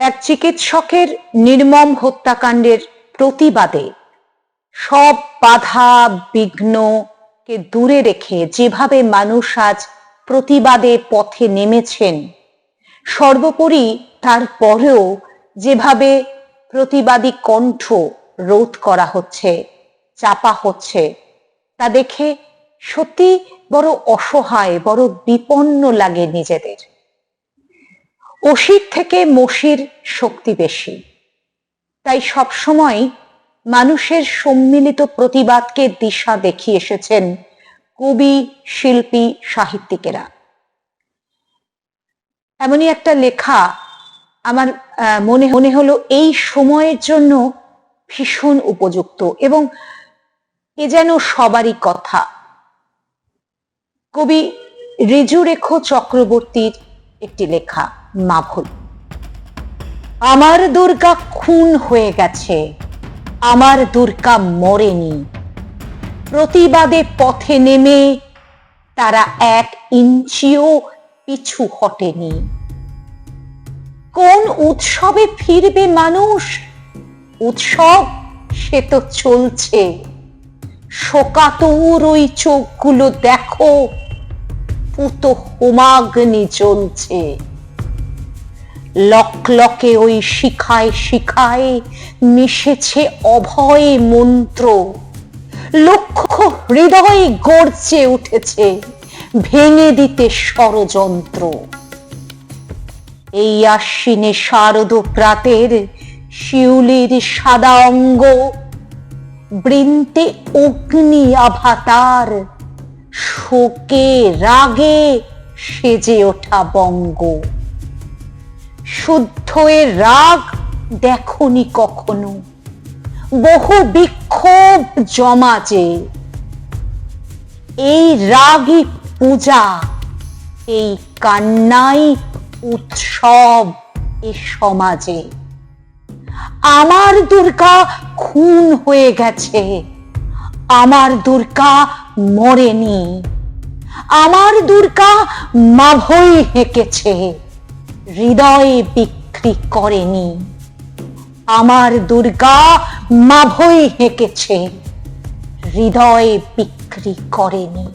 এক চিকিৎসকের নির্মম হত্যাকাণ্ডের প্রতিবাদে সব বাধা বিঘ্নকে দূরে রেখে যেভাবে মানুষ আজ প্রতিবাদে পথে নেমেছেন, সর্বোপরি তারপরেও যেভাবে প্রতিবাদী কণ্ঠ রোধ করা হচ্ছে, চাপা হচ্ছে, তা দেখে সত্যি বড় অসহায়, বড় বিপন্ন লাগে নিজেদের। অসির থেকে মসির শক্তি বেশি। তাই সবসময় মানুষের সম্মিলিত প্রতিবাদকে দিশা দেখিয়ে এসেছেন কবি, শিল্পী, সাহিত্যিকেরা। এমনই একটা লেখা আমার মনে মনে হলো এই সময়ের জন্য ভীষণ উপযুক্ত এবং এ যেন সবারই কথা। কবি ঋজুরেখ চক্রবর্তীর একটি লেখা। মাভুল আমার দুর্গা খুন হয়ে গেছে। আমার দুর্গা মরেনি। প্রতিবাদে পথে নেমে তারা এক ইঞ্চিও পিছু হটেনি। কোন উৎসবে ফিরবে মানুষ? উৎসব, সে তো চলছে। শোকাতুর ওই চোখগুলো দেখো, পুত হোমাগ্নি জ্বলছে। লকলকে ওই শিখায় শিখায় মিশেছে অভয় মন্ত্র। লক্ষ হৃদয় গর্জে উঠেছে ভেঙে দিতে ষড়যন্ত্র। এই আশ্বিনে শারদ প্রাতের শিউলির সাদা অঙ্গ, বৃন্তে অগ্নি আভাতার, শোকে রাগে সেজে ওঠা বঙ্গ। শুদ্ধ এ রাগ দেখনি কখনো? বহু বিক্ষোভ জমাজে এই রাগই পূজা, এই কান্নাই উৎসব এ সমাজে। আমার দুর্গা খুন হয়ে গেছে, আমার দুর্গা মরেনি, আমার দুর্গা মাভই হেঁকেছে। হৃদয়ে বিক্রি করেনি। আমার দুর্গা মাভই হেঁকেছে। হৃদয়ে বিক্রি করেনি।